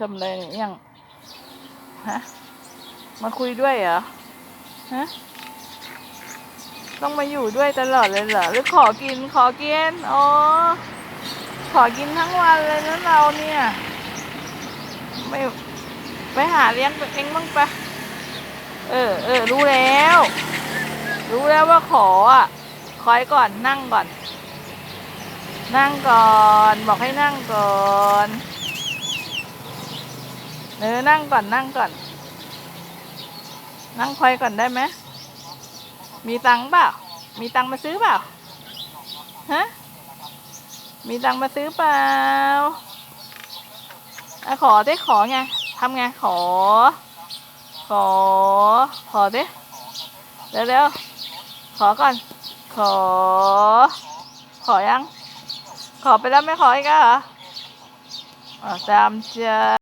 ทำอะไรเนี่ยยังฮะมาคุยด้วยเหรอฮะต้องมาอยู่ด้วยตลอดเลยเหรอหรือขอกินขอกินอ๋อขอกินทั้งวันเลยนะเราเนี่ยไม่ไปหาเลี้ยงตัวเองบ้างปะเออเออรู้แล้ว รู้แล้วว่าขออะคอยก่อนนั่งก่อน นั่งก่อนบอกให้นั่งก่อนเออนั่งก่อนนั่งก่อน นั่งคอยก่อนได้ไหมมีตังค์เปล่า มีตังค์มาซื้อเปล่าฮะมีตังค์มาซื้อเปล่าอะขอได้ขอไงทำไงขอ ขอ ขอดิเร็วเร็วๆขอก่อน ขอ ขอยัง ขอไปแล้วไม่ขออีกแล้วเหรอตามใจ